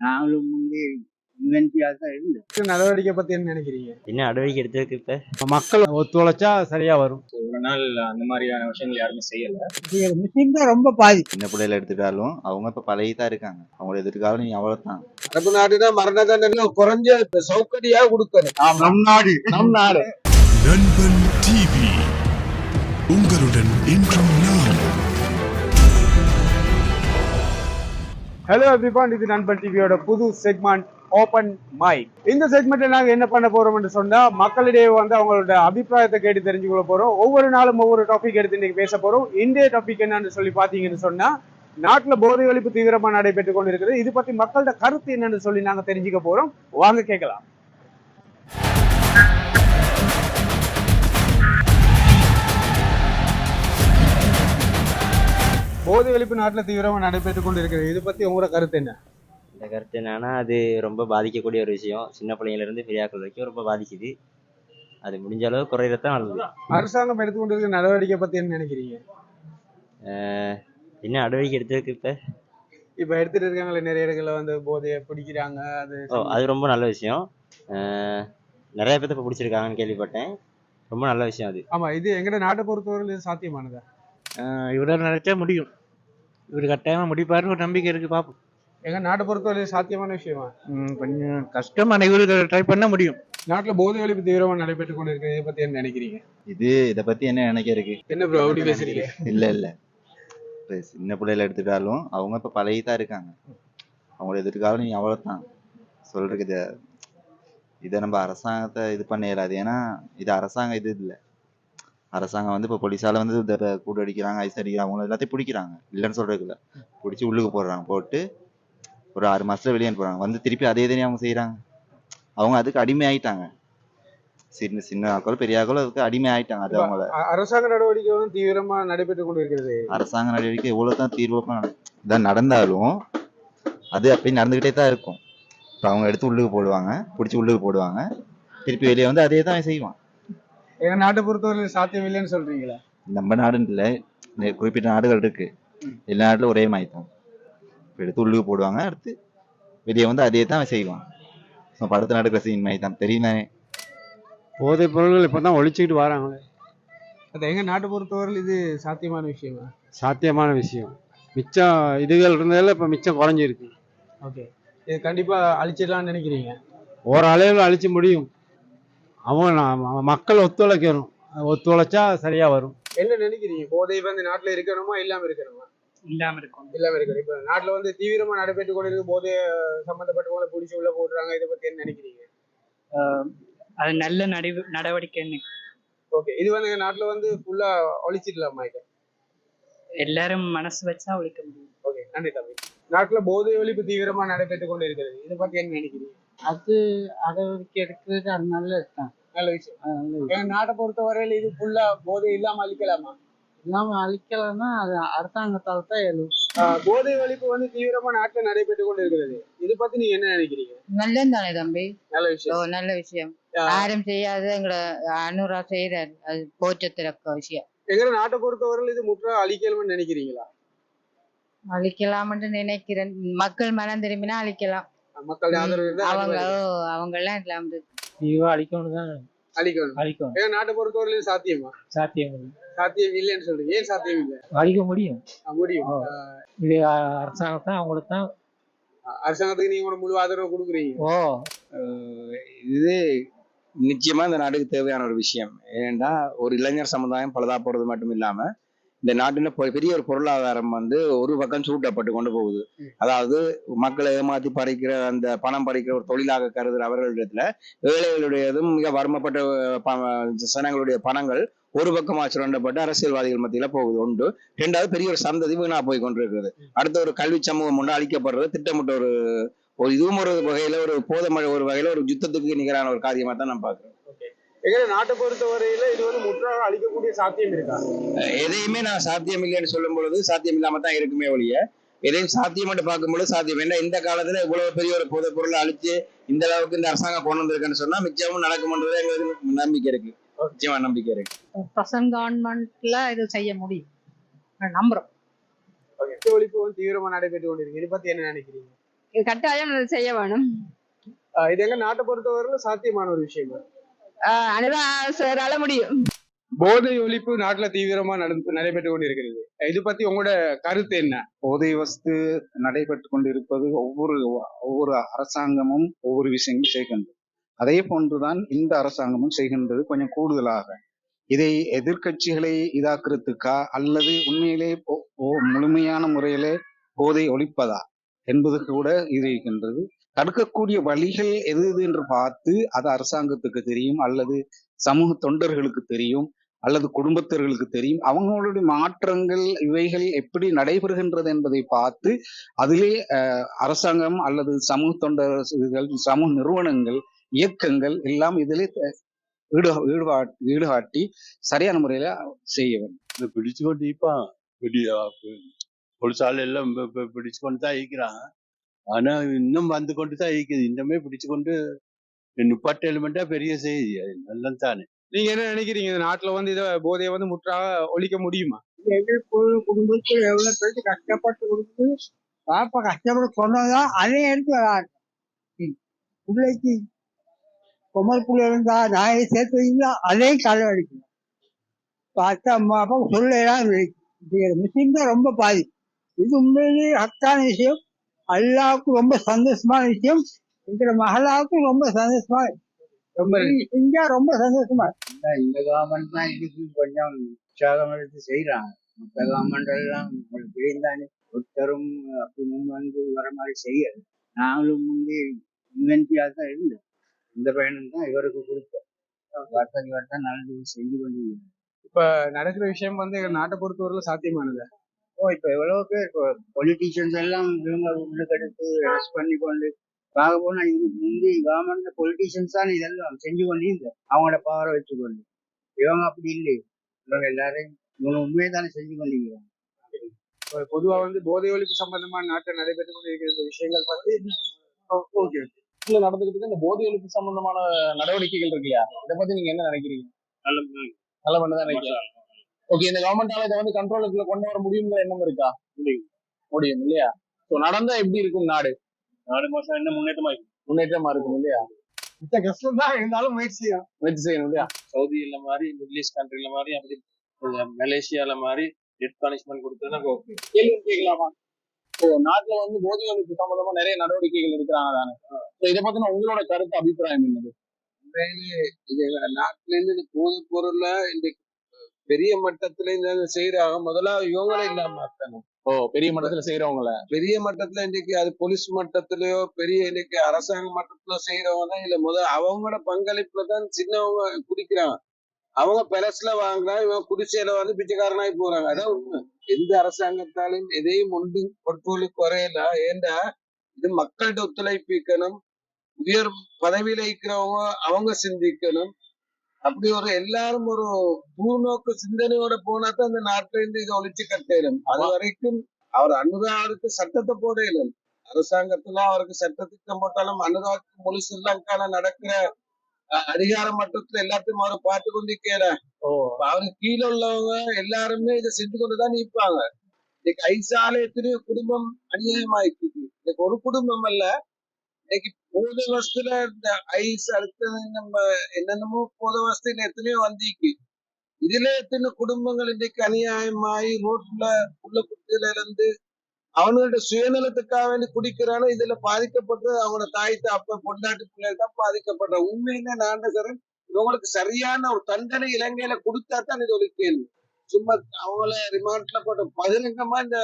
நாங்களும் முந்தி இன்வென்டியாக தான் இருந்தோம் நடவடிக்கை பத்தி என்ன நினைக்கிறீங்க? என்ன நடவடிக்கை எடுத்ததுக்கு இப்ப? மக்கள் ஒத்துழைச்சா சரியா வரும். ஒரு நாள் அந்த மாதிரியான விஷயங்கள் யாருமே செய்யல. மிஷின் தான் ரொம்ப பாதி. சின்ன பிள்ளையில எடுத்துட்டாலும் அவங்க இப்ப பழகி தான் இருக்காங்க. அவங்களோட எதிர்காலம் நீ அவ்வளவுதான். அரபு நாடுனா மரண தண்டனை குறைஞ்ச சௌகரியா கொடுக்கணும். நம் நாடு. நம் நாடு. நண்பன் டிவி. உங்களுடன் என்றும் நான். ஹலோ எவ்ரிபான் இது நண்பன் டிவியோட புது செக்மெண்ட் ஓபன் மைக் இந்த செக்மெண்ட்ல நாங்க என்ன பண்ண போறோம்னு சொன்னா மக்களிடையே வந்து அவங்களோட அபிப்பிராயத்தை கேட்டு தெரிஞ்சுக்கொள்ள போறோம். ஒவ்வொரு நாளும் ஒவ்வொரு டாபிக் எடுத்து இன்னைக்கு பேச போறோம். இந்திய டாபிக் என்னன்னு சொல்லி பாத்தீங்கன்னு சொன்னா நாட்டுல போதை ஒழிப்பு தீவிரமா நடைபெற்றுக் கொண்டிருக்கிறது. இது பத்தி மக்களோட கருத்து என்னன்னு சொல்லி நாங்க தெரிஞ்சுக்க போறோம். வாங்க கேட்கலாம். போதை ஒழிப்பு நாட்டுல தீவிரமா நடைபெற்றுக் கொண்டிருக்கிறது. இது பத்தி உங்களோட கருத்து என்ன? இந்த கருத்து என்னன்னா அது ரொம்ப பாதிக்கக்கூடிய ஒரு விஷயம். சின்ன பிள்ளைங்கள்ல இருந்து பெரியாக்கள் வரைக்கும் ரொம்ப பாதிக்குது. அது முடிஞ்ச அளவு குறையறதான் நல்லது அரசாங்கம் எடுத்துக்கொண்டிருக்கிற நடவடிக்கை பத்தி என்ன நினைக்கிறீங்க? அஹ் என்ன நடவடிக்கை எடுத்ததுக்கு இப்ப? இப்ப எடுத்துட்டு இருக்காங்களே நிறைய இடங்கள்ல வந்து போதையை பிடிக்கிறாங்க அது ஓ அது ரொம்ப நல்ல விஷயம். அஹ் நிறைய பேர்த்த இப்ப பிடிச்சிருக்காங்கன்னு கேள்விப்பட்டேன். ரொம்ப நல்ல விஷயம் அது. ஆமா இது எங்கட நாட்டை பொறுத்தவரையில் இது சாத்தியமானதா? இவரால் நினைச்சா முடியும். இவர் கட்டாயமா முடிப்பாருன்னு ஒரு நம்பிக்கை இருக்கு பார்ப்போம் எங்க நாட்டை பொறுத்தவரை சாத்தியமான விஷயமா? கொஞ்சம் கஷ்டம் ஆனால் இவரு ட்ரை பண்ண முடியும். நாட்டுல போதை ஒழிப்பு தீவிரமா நடைபெற்றுக் கொண்டிருக்கிறது இதை பத்தி என்ன நினைக்கிறீங்க? இது இத பத்தி என்ன நினைக்க இருக்கு? என்ன ப்ரோ அப்படி பேசுறீங்க? இல்ல இல்ல. இப்ப சின்ன பிள்ளையில எடுத்துட்டாலும் அவங்க இப்ப பழகி தான் இருக்காங்க. அவங்களோட எதிர்காலம் நீ அவ்வளவுதான். சொல்றதுக்கு இத இதை நம்ம அரசாங்கத்தை இது பண்ண இயலாது. ஏன்னா இது அரசாங்கம் இது இல்ல. அரசாங்கம் வந்து இப்ப போலீஸால வந்து இந்த கூடு அடிக்கிறாங்க ஐஸ் அடிக்கிறாங்க அவங்க எல்லாத்தையும் பிடிக்கிறாங்க. இல்லைன்னு சொல்றதுக்கு இல்ல பிடிச்சி உள்ளுக்கு போடுறாங்க. போட்டு ஒரு ஆறு மாசத்துல வெளியே அனுப்புறாங்க. வந்து திருப்பி அதே தானே அவங்க செய்யறாங்க அவங்க அதுக்கு அடிமை ஆயிட்டாங்க. சின்ன சின்ன ஆக்களும் பெரிய ஆக்களும் அதுக்கு அடிமை ஆயிட்டாங்க. அது அவங்கள அரசாங்க நடவடிக்கை வந்து தீவிரமா நடைபெற்றுக் கொண்டிருக்கிறது. அரசாங்க நடவடிக்கை எவ்வளவுதான் தீர்வு இதான் நடந்தாலும் அது அப்படியே நடந்துகிட்டே தான் இருக்கும். இப்போ அவங்க எடுத்து உள்ளுக்கு போடுவாங்க பிடிச்சி உள்ளுக்கு போடுவாங்க. திருப்பி வெளியே வந்து அதே தான் செய்வான். எங்க நாட்டை பொறுத்தவரை சாத்தியம் இல்லைன்னு சொல்றீங்களா? நம்ம நாடுன்னு இல்லை குறிப்பிட்ட நாடுகள் இருக்கு. எல்லா நாட்டிலும் ஒரே மாதிரி தான். இப்ப எடுத்து உள்ளுக்கு போடுவாங்க அடுத்து வெளியே வந்து அதே தான் செய்வான் இப்போ படத்து நடக்கிற சீன் மாதிரி தான். தெரியுமே. போதைப் பொருள்கள் இப்பதான் ஒழிச்சுக்கிட்டு வராங்களே. அது எங்க நாட்டை பொறுத்தவரையில் இது சாத்தியமான விஷயமா? சாத்தியமான விஷயம். மிச்சம் இதுகள் இருந்ததில் இப்போ மிச்சம் குறைஞ்சிருக்கு. ஓகே. இது கண்டிப்பா அழிச்சிடலாம்னு நினைக்கிறீங்க? ஓரளவில் அழிச்சு முடியும். அவன் மக்கள் ஒத்துழைக்கணும். ஒத்துழைச்சா சரியா வரும். என்ன நினைக்கிறீங்க? போதை வந்து நாட்டுல இருக்கணுமா இல்லாம இருக்கணுமா? இல்லாம இருக்கும் இல்லாம இருக்கணும். இப்ப நாட்டுல வந்து தீவிரமா நடைபெற்றுக் கொண்டிருக்கு போதை சம்பந்தப்பட்டவங்களை பிடிச்சி உள்ள போடுறாங்க. இதை பத்தி என்ன நினைக்கிறீங்க? அது நல்ல நடிவு நடவடிக்கைன்னு ஓகே இது வந்து நாட்டுல வந்து ஃபுல்லா ஒழிச்சிடலாமா இதை? எல்லாரும் மனசு வச்சா ஒழிக்க முடியும். ஓகே நன்றி தம்பி. நாட்டுல போதை ஒழிப்பு தீவிரமா நடைபெற்றுக் கொண்டு இருக்கிறது இதை பத்தி என்ன நினைக்கிறீங்க? அது நடவடிக்கை எடுக்கிறது அது நல்லது தான் நல்ல விஷயம். அது நல்ல விஷயம். எங்க நாட்டை பொறுத்தவரையில இது ஃபுல்லா போதை இல்லாம அழிக்கலாமா? இல்லாம அழிக்கலைன்னா அது அரசாங்கத்தால் தான் எழும். ஆஹ் போதை ஒழிப்பு வந்து தீவிரமா நாட்டுல நடைபெற்றுக் கொண்டு இருக்கிறது இது பத்தி நீங்க என்ன நினைக்கிறீங்க? நல்லது தானே தம்பி? நல்ல ஓ விஷயம் நல்ல விஷயம். ஆஹ் யாரும் செய்யாத எங்களை அனுரா செய்யறாரு அது போற்றத்திறக்க விஷயம். எங்க நாட்டை பொறுத்தவரையில இது முற்ற அழிக்கலும்னு நினைக்கிறீங்களா? அழிக்கலாம்னு நினைக்கிறேன். மக்கள் மனம் திரும்பினா அழிக்கலாம். மக்கள் ஆதரவு இருந்தா அவங்க அவங்க எல்லாம் இல்லாம தீவா அழிக்கணும் தான் அழிக்கணும். அழிக்கணும். எங்க நாட்டை பொறுத்தவரையில சாத்தியமா? சாத்தியம். சாத்தியம் இல்லைன்னு சொல்றீங்க. ஏன் சாத்தியம் இல்ல? அழிக்க முடியும். முடியும். இது அரசாங்கம் தான் அவங்களுக்கு தான்? அரசாங்கத்துக்கு நீங்க கூட முழு ஆதரவு கொடுக்குறீங்க. ஓ. இது நிச்சயமா இந்த நாட்டுக்கு தேவையான ஒரு விஷயம். ஏனென்றா ஒரு இளைஞர் சமுதாயம் பழுதா போறது மட்டும் இல்லாம இந்த நாட்டில் பொ- பெரிய ஒரு பொருளாதாரம் வந்து ஒரு பக்கம் சூட்டப்பட்டு கொண்டு போகுது. அதாவது மக்களை ஏமாத்தி பறிக்கிற அந்த பணம் பறிக்கிற ஒரு தொழிலாக கருதுற அவர்களிடத்துல ஏழைகளுடையதும் மிக வறுமைப்பட்ட ஜனங்களுடைய பணங்கள் ஒரு பக்கமா சுரண்டப்பட்டு அரசியல்வாதிகள் மத்தியில போகுது. உண்டு ரெண்டாவது பெரிய ஒரு சந்ததி வீணா போய் கொண்டிருக்கிறது. அடுத்த ஒரு கல்வி சமூகம் ஒன்று அழிக்கப்படுறது திட்டமிட்ட ஒரு ஒரு இதுவும் ஒரு வகையில ஒரு போதமழை ஒரு வகையில ஒரு யுத்தத்துக்கு நிகரான ஒரு காரியமா தான் நான் பாக்குறேன் எங்க நாட்டை பொறுத்தவரையில இது வந்து முற்றாக அழிக்கக்கூடிய சாத்தியம் இருக்கா? எதையுமே நான் சாத்தியம் இல்லைன்னு சொல்லும் பொழுது சாத்தியம் இல்லாம தான் இருக்குமே ஒழிய எதையும் சாத்தியம் மட்டும் பார்க்கும்போது சாத்தியம். ஏன்னா இந்த காலத்துல இவ்வளவு பெரிய ஒரு போதைப் பொருளை அழிச்சு இந்த அளவுக்கு இந்த அரசாங்கம் கொண்டு வந்திருக்குன்னு சொன்னா மிச்சமும் நடக்கும்ன்றது எங்களுக்கு நம்பிக்கை இருக்கு. நிச்சயமா நம்பிக்கை இருக்கு. பிரசன்ட் கவர்மெண்ட்ல இது செய்ய முடியும். நம்புறோம். ஒழிப்பு வந்து தீவிரமா நடைபெற்று கொண்டிருக்கு இதை பத்தி என்ன நினைக்கிறீங்க? கட்டாயம் செய்ய வேணும். ஆஹ் இது எங்க நாட்டை பொறுத்தவரையில சாத்தியமான ஒரு விஷயம்? சாரால முடியும். போதை ஒழிப்பு நாட்டுல தீவிரமா நடந்து நடைபெற்று கொண்டு இருக்கிறது இது பத்தி உங்களோட கருத்து என்ன? போதை வஸ்து நடைபெற்று கொண்டிருப்பது ஒவ்வொரு ஒவ்வொரு அரசாங்கமும் ஒவ்வொரு விஷயங்கள் செய்கின்றது. அதே போன்றுதான் இந்த அரசாங்கமும் செய்கின்றது கொஞ்சம் கூடுதலாக. இதை எதிர்க்கட்சிகளை இதாக்குறதுக்கா? அல்லது உண்மையிலே முழுமையான முறையிலே போதை ஒழிப்பதா? என்பது கூட இது இருக்கின்றது. தடுக்கக்கூடிய வழிகள் எது எது என்று பார்த்து அது அரசாங்கத்துக்கு தெரியும் அல்லது சமூக தொண்டர்களுக்கு தெரியும் அல்லது குடும்பத்தர்களுக்கு தெரியும். அவங்களுடைய மாற்றங்கள் இவைகள் எப்படி நடைபெறுகின்றது என்பதை பார்த்து அதிலே அஹ், அரசாங்கம் அல்லது சமூக தொண்டர்கள் சமூக நிறுவனங்கள் இயக்கங்கள் எல்லாம் இதிலே ஈடு ஈடுபா ஈடுகாட்டி சரியான முறையில செய்ய வேண்டும். பிடிச்சு கொண்டு இருப்பான் பொலிசால எல்லாம் பிடிச்சு கொண்டு தான் இருக்கிறான். ஆனா இன்னும் வந்து கொண்டு தான் ஈக்குது இன்னுமே பிடிச்சு கொண்டு நிப்பாட்ட எலிமெண்டா பெரிய செய்தி. அது நல்லது தானே நீங்க என்ன நினைக்கிறீங்க? இந்த நாட்டுல வந்து இத போதையை வந்து முற்றாக ஒழிக்க முடியுமா? குடும்பத்தில் எவ்வளவு பேருக்கு கஷ்டப்பட்டு கொடுத்து பாப்பா கஷ்டப்பட்டு சொன்னதான் அதே எடுத்து பிள்ளைக்கு குமர் புள்ள இருந்தா நாயை சேர்த்து வைங்களா அதையும் களை அடிக்கணும் பார்த்தா அம்மா அப்பா சொல்லலாம் முஸ்லீம் தான் ரொம்ப பாதிப்பு. இது உண்மையிலேயே ஹக்கான விஷயம். அல்லாவுக்கும் ரொம்ப சந்தோஷமான விஷயம் இருக்கிற மகளாவுக்கும் ரொம்ப சந்தோஷமா ரொம்ப செஞ்சா ரொம்ப சந்தோஷமா. இந்த கவர்மெண்ட் தான் இதுக்கு கொஞ்சம் உற்சாகம் எடுத்து செய்யறாங்க மற்ற கவர்மெண்ட் எல்லாம் உங்களுக்கு தெரிந்தானே ஒருத்தரும் அப்படி முன் வந்து வர மாதிரி செய்யல. நாங்களும் முன்னே இன்வென்டியாக தான் இருந்தோம். இந்த பயணம் தான் இவருக்கு கொடுத்தோம். பார்த்தா இவர் தான் நல்லது செஞ்சு கொண்டிருக்கிறார் இப்ப நடக்கிற விஷயம் வந்து நாட்டை பொறுத்தவரையில சாத்தியமானது? இப்ப எவ்வளவு பேர் பொலிட்டீஷியன்ஸ் எல்லாம் இவங்க உள்ளுக்கெடுத்து அரெஸ்ட் பண்ணி கொண்டு பார்க்க போனா இதுக்கு முந்தி கவர்மெண்ட் பொலிட்டீஷியன்ஸ் தான் இதெல்லாம் செஞ்சு கொண்டு அவங்களோட பவரை வச்சுக்கொண்டு. இவங்க அப்படி இல்லை இவங்க எல்லாரையும் இவங்க உண்மையை தானே செஞ்சு கொண்டிருக்கிறாங்க. பொதுவா வந்து போதை ஒழிப்பு சம்பந்தமான நாட்டில் நடைபெற்று கொண்டிருக்கிற விஷயங்கள் பத்தி ஓகே இதுல நடந்துகிட்டு இந்த போதை ஒழிப்பு சம்பந்தமான நடவடிக்கைகள் இருக்கு இல்லையா? இதை பத்தி நீங்க என்ன நினைக்கிறீங்க? நல்ல நல்ல பண்ணதான் நினைக்கிறேன் ஓகே இந்த கவர்மெண்டால இதை வந்து கண்ட்ரோலுக்குள்ள கொண்டு வர முடியுங்கிற எண்ணம் இருக்கா? முடியும். முடியும் இல்லையா? சோ நடந்தா எப்படி இருக்கும் நாடு? நாடு மாசம் என்ன முன்னேற்றமா இருக்கும். முன்னேற்றமா இருக்கும் இல்லையா? கஷ்டம் தான் இருந்தாலும் முயற்சி செய்யும் முயற்சி செய்யணும் இல்லையா? சவுதியில மாதிரி மிடில் ஈஸ்ட் கண்ட்ரில மாதிரி அப்படி மலேசியால மாதிரி டெத் பனிஷ்மெண்ட் கொடுத்ததுன்னா ஓகே கேள்வி கேட்கலாமா? இப்போ நாட்டுல வந்து போதை ஒழிப்பு சம்பந்தமா நிறைய நடவடிக்கைகள் எடுக்கிறாங்க தானே. So இதை பத்தின உங்களோட கருத்து அபிப்பிராயம் என்னது? இது நாட்டுல இருந்து இந்த போதை பொருள்ல இந்த பெரிய மட்டத்துல செய்யறாங்க முதல்ல இவங்களே இல்லாம இருக்கணும் ஓ பெரிய மட்டத்துல செய்யறவங்கள பெரிய மட்டத்துல இன்னைக்கு அது போலீஸ் மட்டத்திலயோ பெரிய இன்னைக்கு அரசாங்க மட்டத்துல செய்யறவங்க தான் இல்ல. முதல் அவங்களோட பங்களிப்புல தான் சின்னவங்க குடிக்கிறாங்க. அவங்க பெலஸ்ல வாங்குறாங்க இவங்க குடிசையில வந்து பிச்சைக்காரனாகி போறாங்க. அதான் உண்மை. எந்த அரசாங்கத்தாலும் எதையும் ஒன்று பொறுத்தவரை குறையல. ஏண்டா? இது மக்கள்கிட்ட ஒத்துழைப்பிக்கணும் உயர் பதவியில இருக்கிறவங்க அவங்க சிந்திக்கணும். அப்படி ஒரு எல்லாரும் ஒரு தூர்நோக்கு சிந்தனையோட போனா தான் இந்த நாட்டுல இருந்து இதை ஒழிச்சு கட்டணும் அது வரைக்கும் அவர் அனுராருக்கு சட்டத்தை போடலும் அரசாங்கத்துல அவருக்கு சட்டத்திட்டம் போட்டாலும் அனுராக்கு முழு ஸ்ரீலங்கால நடக்கிற அதிகார மட்டத்துல எல்லாத்தையும் அவர் பார்த்து கொண்டு கேட ஓ அவருக்கு கீழே உள்ளவங்க எல்லாருமே இதை செஞ்சு கொண்டுதான் நிற்பாங்க. இன்னைக்கு ஐசால எத்தனையோ குடும்பம் அநியாயமாயிருக்கு இன்னைக்கு ஒரு குடும்பம் அல்ல இன்னைக்கு போத வசத்துல இந்த ஐஸ் அடுத்தது நம்ம என்னென்னமோ போத வசதியில எத்தனையோ வந்திருக்கு இதுல எத்தனை குடும்பங்கள் இன்னைக்கு அநியாயமாயி ரோட்ல உள்ள குட்டியில இருந்து அவனோட சுயநலத்துக்காக வேண்டி குடிக்கிறானோ இதுல பாதிக்கப்பட்டது அவனோட தாய் தாப்ப பொண்டாட்டு பிள்ளைகள் தான் பாதிக்கப்படுற உண்மையில நாண்டகரன் இவங்களுக்கு சரியான ஒரு தண்டனை இலங்கையில கொடுத்தா தான் இது ஒரு கேள்வி சும்மா அவங்கள ரிமாண்ட்ல போட்ட பகிரங்கமா இந்த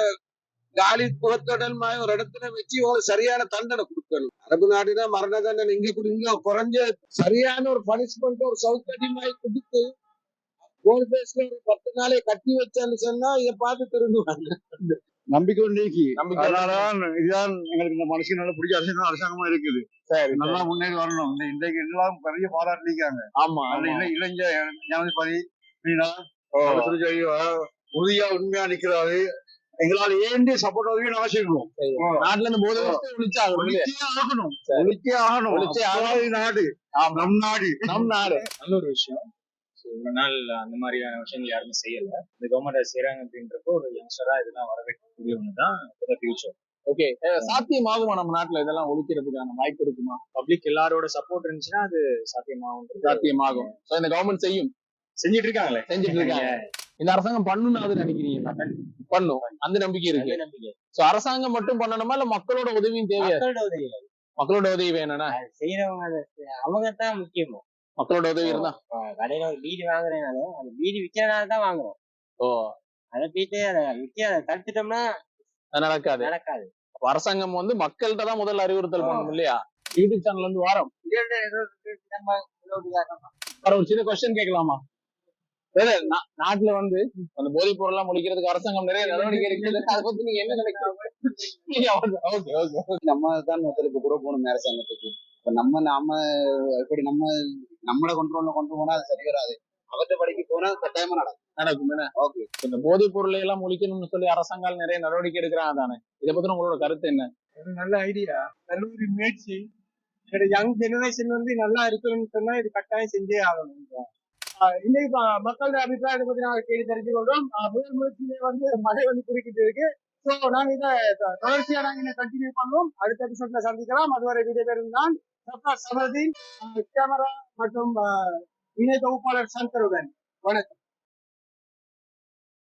காலி புகத்தொடல் மாதிரி ஒரு இடத்துல வச்சு இவங்களுக்கு சரியான தண்டனை கொடுக்கணும். அரபு நாடுனா மரண தண்டனை இங்க கூட இங்க குறைஞ்ச சரியான ஒரு பனிஷ்மெண்ட் ஒரு மாதிரி கொடுத்து கோல் பேஸ்ல ஒரு பத்து நாளை கட்டி வச்சான்னு சொன்னா இதை பார்த்து திருந்துவாங்க. நம்பிக்கை நீக்கி. அதனாலதான் இதுதான் எங்களுக்கு இந்த மனுஷன் நல்ல பிடிச்ச அரசாங்கம் அரசாங்கமா இருக்குது? சரி நல்லா முன்னேறி வரணும். இந்த இன்றைக்கு எல்லாம் பெரிய பாராட்டிருக்காங்க ஆமா அந்த ஆமா. இளை இளைஞ ஞானதிபதி மீனா உறுதியா உண்மையா நிக்கிறாரு. எங்களால் ஏண்டி சப்போர்ட் வரைக்கும் நாங்க செய்யணும் நாட்டுல இருந்து போதை? ஒழிச்சே ஆகணும். ஒழிச்சே ஆகணும். ஒழிச்சே. அப்பதான் நாடு. நம் நாடு. நம் நாடு. நல்ல ஒரு விஷயம். இவ்வளவு நாள் அந்த மாதிரியான விஷயங்கள் யாருமே செய்யல. இந்த கவர்மெண்ட் செய்யறாங்க அப்படின்றப்போ ஒரு யங்ஸ்டரா இதெல்லாம் வரவேற்கக்கூடிய ஒன்று தான் ஃபியூச்சர் ஓகே சாத்தியமாகுமா நம்ம நாட்டுல இதெல்லாம் ஒழிக்கிறதுக்கான வாய்ப்பு இருக்குமா? பப்ளிக் எல்லாரோட சப்போர்ட் இருந்துச்சுன்னா அது சாத்தியமாகும் சாத்தியமாகும். So, இந்த கவர்மெண்ட் செய்யும். செஞ்சிட்டு இருக்காங்களே. செஞ்சுட்டு இருக்காங்க. இந்த அரசாங்கம் பண்ணணும் அது நினைக்கிறீங்க? பண்ணும். அந்த நம்பிக்கை இருக்கு. சோ அரசாங்கம் மட்டும் பண்ணணுமா? இல்ல மக்களோட உதவியும் தேவையா? மக்களோட உதவி மக்களோட உதவி வேணும்னா? செய்யறவங்க அவங்க தான் முக்கியமோ? மக்களோட உதவி இருந்தா? கடையில ஒரு பீடி வாங்குறேனாலும் அந்த பீடி விக்கிறனால தான் வாங்குறோம். ஓ. அதை போயிட்டு அதை விற்க தடுத்துட்டோம்னா நடக்காது. நடக்காது. அரசாங்கம் வந்து மக்கள்கிட்ட தான் முதல்ல அறிவுறுத்தல் பண்ணணும் இல்லையா? யூடியூப் சேனல்ல இருந்து வாரம். ஒரு சின்ன கொஸ்டின் கேட்கலாமா? நாட்டுல வந்து அந்த போதைப் பொருள்லாம் முடிக்கிறதுக்கு அரசாங்கம் நிறைய நடவடிக்கை எடுக்கிறது அதை பத்தி நீங்க என்ன நினைக்கிறீங்க? ஓகே ஓகே நம்ம தான் ஒருத்தருக்கு புற போகணும் அரசாங்கத்துக்கு. இப்ப நம்ம நாம எப்படி நம்ம நம்மள கண்ட்ரோல்ல கொண்டு போனா அது சரி வராது. அவற்றை படிக்க போனா கட்டாயமா நடக்கும். நடக்கும் என்ன? ஓகே இந்த போதைப் பொருளை எல்லாம் ஒழிக்கணும்னு சொல்லி அரசாங்கம் நிறைய நடவடிக்கை எடுக்கிறாங்க தானே இதை பத்தி உங்களோட கருத்து என்ன? ஒரு நல்ல ஐடியா நல்ல ஒரு முயற்சி யங் ஜெனரேஷன் வந்து நல்லா இருக்கணும்னு சொன்னா இது கட்டாயம் செஞ்சே ஆகணும். இன்னைக்கு மக்களோட அபிப்பிராயத்தை பத்தி நாங்க கேள்வி தெரிஞ்சு கொண்டோம் முதல் முயற்சியிலே வந்து மழை வந்து குறுக்கிட்டு இருக்கு. ஸோ நாங்க இதை தொடர்ச்சியா நாங்க இதை கண்டினியூ பண்ணுவோம். அடுத்த எபிசோட்ல சந்திக்கலாம். அதுவரை வீடியோ பெறும் சமதீன் கேமரா மற்றும் இணை தொகுப்பாளர் சங்கருடன். வணக்கம்.